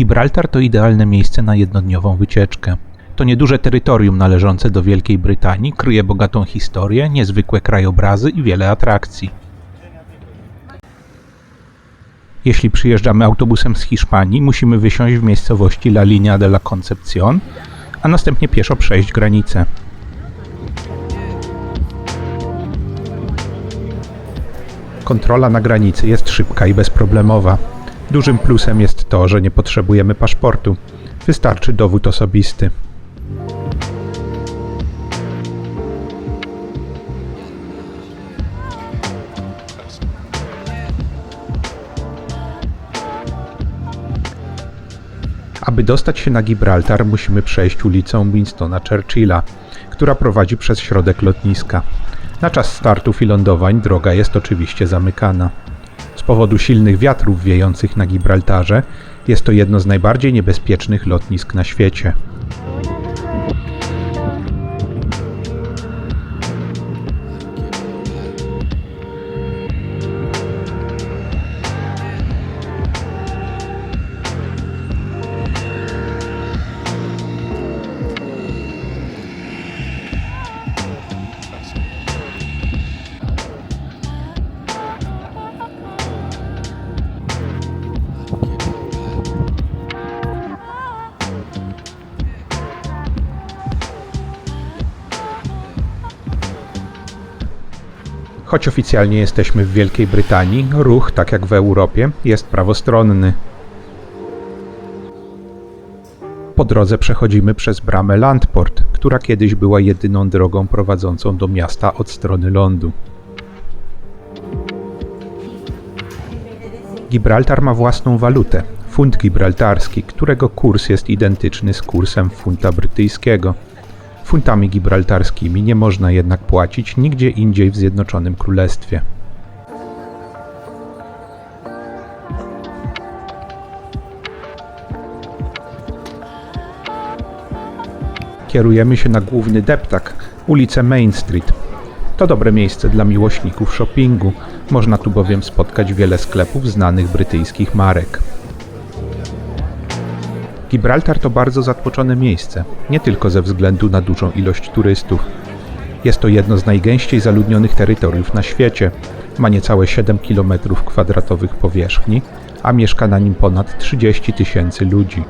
Gibraltar to idealne miejsce na jednodniową wycieczkę. To nieduże terytorium należące do Wielkiej Brytanii, kryje bogatą historię, niezwykłe krajobrazy i wiele atrakcji. Jeśli przyjeżdżamy autobusem z Hiszpanii, musimy wysiąść w miejscowości La Línea de la Concepción, a następnie pieszo przejść granicę. Kontrola na granicy jest szybka i bezproblemowa. Dużym plusem jest to, że nie potrzebujemy paszportu. Wystarczy dowód osobisty. Aby dostać się na Gibraltar, musimy przejść ulicą Winstona Churchilla, która prowadzi przez środek lotniska. Na czas startów i lądowań droga jest oczywiście zamykana. Z powodu silnych wiatrów wiejących na Gibraltarze jest to jedno z najbardziej niebezpiecznych lotnisk na świecie. Choć oficjalnie jesteśmy w Wielkiej Brytanii, ruch, tak jak w Europie, jest prawostronny. Po drodze przechodzimy przez bramę Landport, która kiedyś była jedyną drogą prowadzącą do miasta od strony lądu. Gibraltar ma własną walutę, funt gibraltarski, którego kurs jest identyczny z kursem funta brytyjskiego. Funtami gibraltarskimi nie można jednak płacić nigdzie indziej w Zjednoczonym Królestwie. Kierujemy się na główny deptak, ulicę Main Street. To dobre miejsce dla miłośników shoppingu, można tu bowiem spotkać wiele sklepów znanych brytyjskich marek. Gibraltar to bardzo zatłoczone miejsce, nie tylko ze względu na dużą ilość turystów. Jest to jedno z najgęściej zaludnionych terytoriów na świecie. Ma niecałe 7 km kwadratowych powierzchni, a mieszka na nim ponad 30 tysięcy ludzi.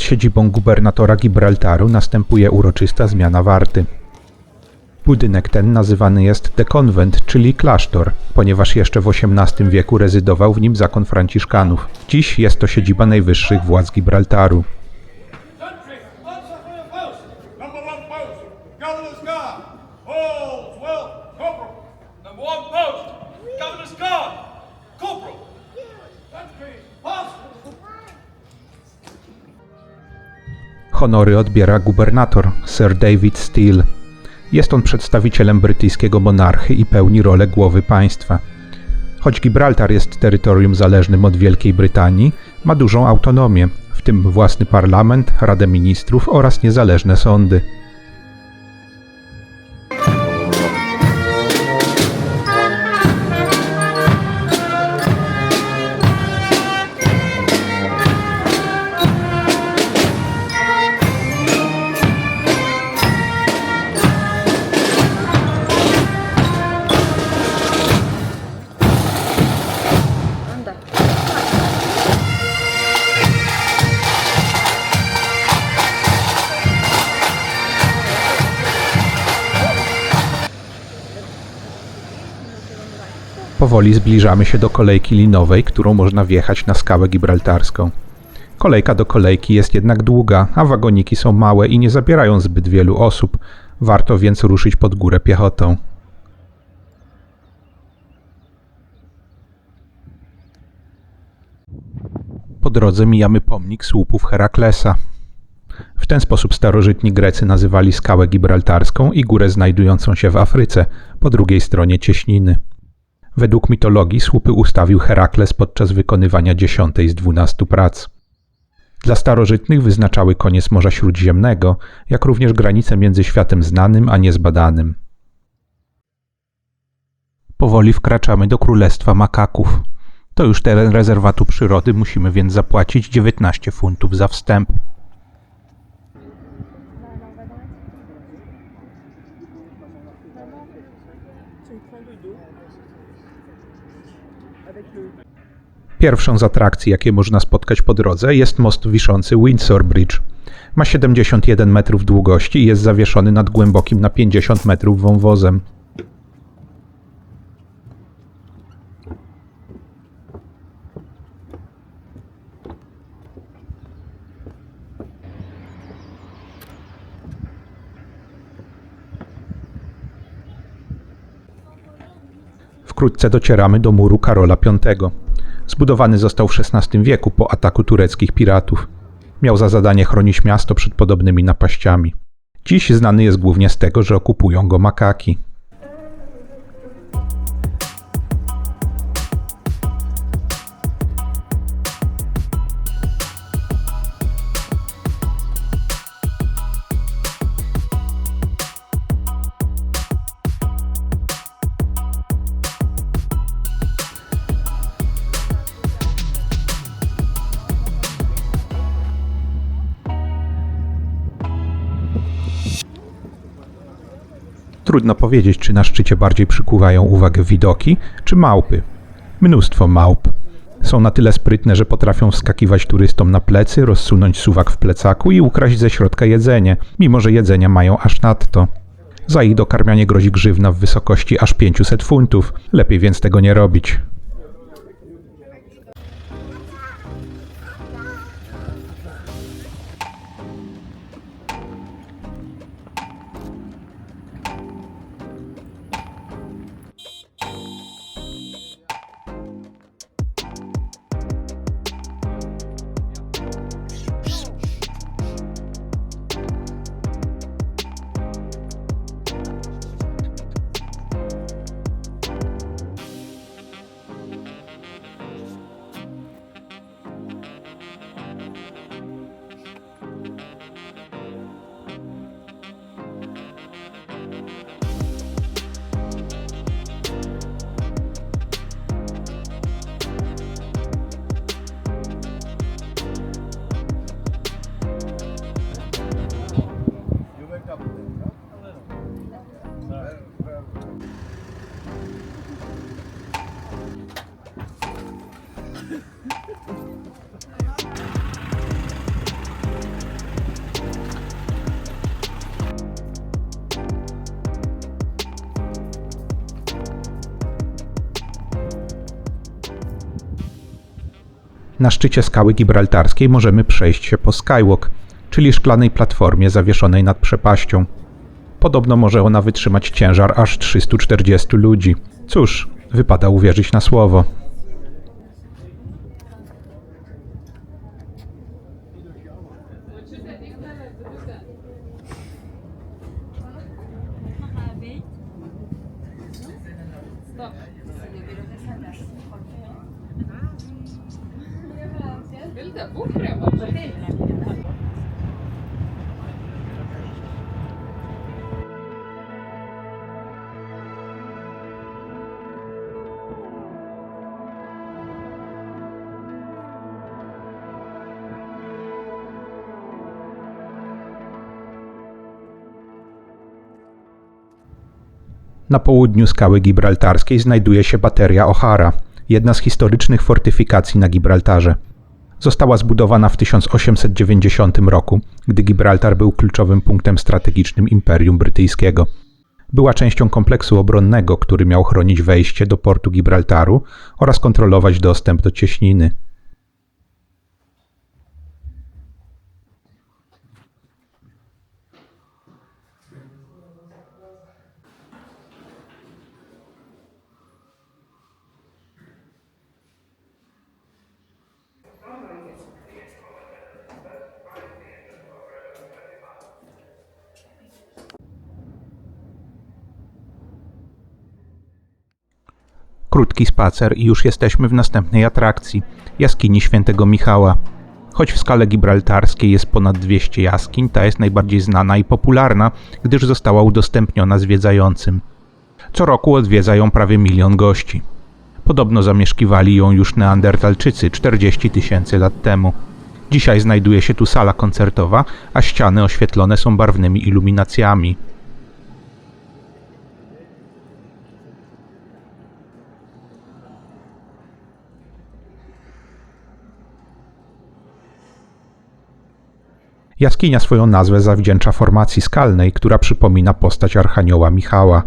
Przed siedzibą gubernatora Gibraltaru następuje uroczysta zmiana warty. Budynek ten nazywany jest The Convent, czyli klasztor, ponieważ jeszcze w XVIII wieku rezydował w nim zakon franciszkanów. Dziś jest to siedziba najwyższych władz Gibraltaru. Honory odbiera gubernator Sir David Steele. Jest on przedstawicielem brytyjskiego monarchy i pełni rolę głowy państwa. Choć Gibraltar jest terytorium zależnym od Wielkiej Brytanii, ma dużą autonomię, w tym własny parlament, Radę Ministrów oraz niezależne sądy. Powoli zbliżamy się do kolejki linowej, którą można wjechać na skałę gibraltarską. Kolejka do kolejki jest jednak długa, a wagoniki są małe i nie zabierają zbyt wielu osób. Warto więc ruszyć pod górę piechotą. Po drodze mijamy pomnik słupów Heraklesa. W ten sposób starożytni Grecy nazywali skałę gibraltarską i górę znajdującą się w Afryce, po drugiej stronie cieśniny. Według mitologii słupy ustawił Herakles podczas wykonywania dziesiątej z dwunastu prac. Dla starożytnych wyznaczały koniec Morza Śródziemnego, jak również granicę między światem znanym a niezbadanym. Powoli wkraczamy do Królestwa Makaków. To już teren rezerwatu przyrody, musimy więc zapłacić 19 funtów za wstęp. Pierwszą z atrakcji, jakie można spotkać po drodze, jest most wiszący Windsor Bridge. Ma 71 metrów długości i jest zawieszony nad głębokim na 50 metrów wąwozem. Wkrótce docieramy do muru Karola V. Zbudowany został w XVI wieku po ataku tureckich piratów. Miał za zadanie chronić miasto przed podobnymi napaściami. Dziś znany jest głównie z tego, że okupują go makaki. Trudno powiedzieć, czy na szczycie bardziej przykuwają uwagę widoki, czy małpy. Mnóstwo małp. Są na tyle sprytne, że potrafią wskakiwać turystom na plecy, rozsunąć suwak w plecaku i ukraść ze środka jedzenie, mimo że jedzenia mają aż nadto. Za ich dokarmianie grozi grzywna w wysokości aż 500 funtów. Lepiej więc tego nie robić. Na szczycie skały gibraltarskiej możemy przejść się po skywalk, czyli szklanej platformie zawieszonej nad przepaścią. Podobno może ona wytrzymać ciężar aż 340 ludzi. Cóż, wypada uwierzyć na słowo. Na południu skały gibraltarskiej znajduje się bateria O'Hara, jedna z historycznych fortyfikacji na Gibraltarze. Została zbudowana w 1890 roku, gdy Gibraltar był kluczowym punktem strategicznym Imperium Brytyjskiego. Była częścią kompleksu obronnego, który miał chronić wejście do portu Gibraltaru oraz kontrolować dostęp do cieśniny. Krótki spacer i już jesteśmy w następnej atrakcji jaskini świętego Michała. Choć w skale gibraltarskiej jest ponad 200 jaskiń, ta jest najbardziej znana i popularna, gdyż została udostępniona zwiedzającym. Co roku odwiedza ją prawie milion gości. Podobno zamieszkiwali ją już neandertalczycy 40 tysięcy lat temu. Dzisiaj znajduje się tu sala koncertowa, a ściany oświetlone są barwnymi iluminacjami. Jaskinia swoją nazwę zawdzięcza formacji skalnej, która przypomina postać Archanioła Michała.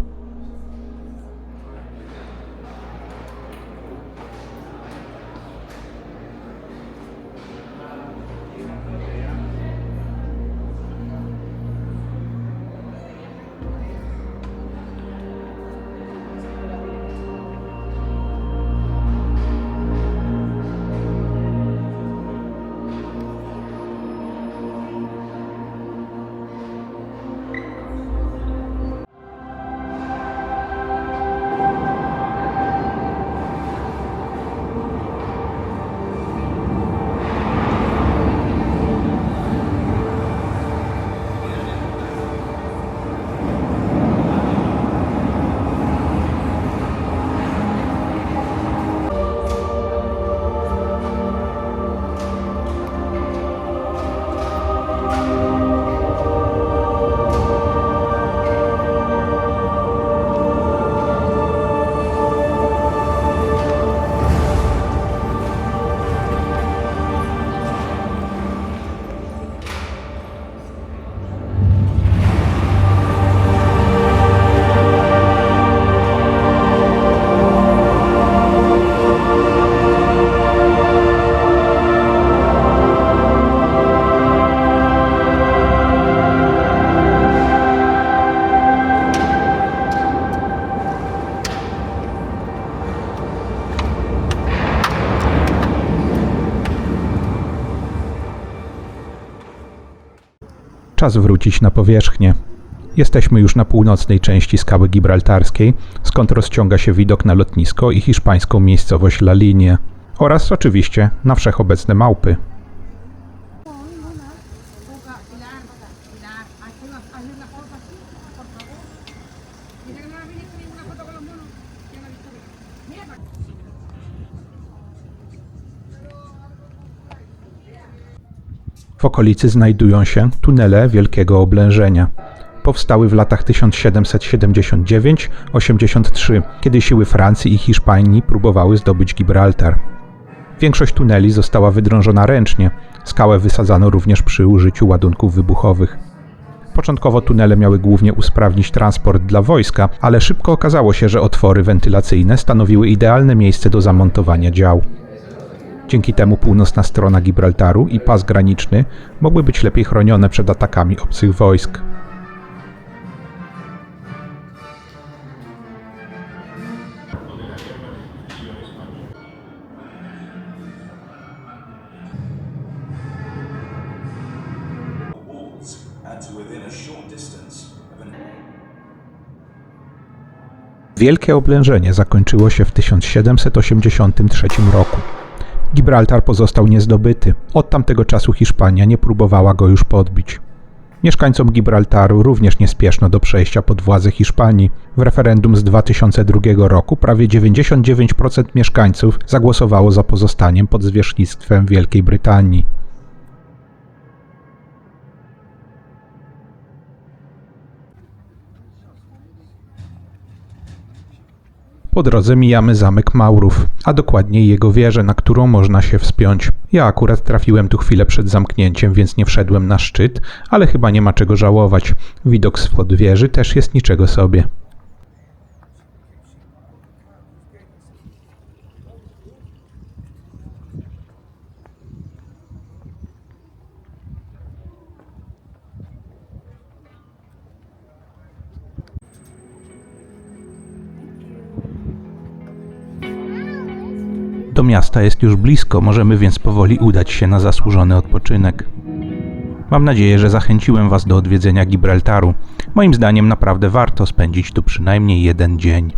Czas wrócić na powierzchnię. Jesteśmy już na północnej części skały gibraltarskiej, skąd rozciąga się widok na lotnisko i hiszpańską miejscowość La Linie. Oraz oczywiście na wszechobecne małpy. W okolicy znajdują się tunele Wielkiego Oblężenia. Powstały w latach 1779-83, kiedy siły Francji i Hiszpanii próbowały zdobyć Gibraltar. Większość tuneli została wydrążona ręcznie, skałę wysadzano również przy użyciu ładunków wybuchowych. Początkowo tunele miały głównie usprawnić transport dla wojska, ale szybko okazało się, że otwory wentylacyjne stanowiły idealne miejsce do zamontowania dział. Dzięki temu północna strona Gibraltaru i pas graniczny mogły być lepiej chronione przed atakami obcych wojsk. Wielkie oblężenie zakończyło się w 1783 roku. Gibraltar pozostał niezdobyty. Od tamtego czasu Hiszpania nie próbowała go już podbić. Mieszkańcom Gibraltaru również nie spieszno do przejścia pod władzę Hiszpanii. W referendum z 2002 roku prawie 99% mieszkańców zagłosowało za pozostaniem pod zwierzchnictwem Wielkiej Brytanii. Po drodze mijamy zamek Maurów, a dokładniej jego wieżę, na którą można się wspiąć. Ja akurat trafiłem tu chwilę przed zamknięciem, więc nie wszedłem na szczyt, ale chyba nie ma czego żałować. Widok spod wieży też jest niczego sobie. Do miasta jest już blisko, możemy więc powoli udać się na zasłużony odpoczynek. Mam nadzieję, że zachęciłem Was do odwiedzenia Gibraltaru. Moim zdaniem naprawdę warto spędzić tu przynajmniej jeden dzień.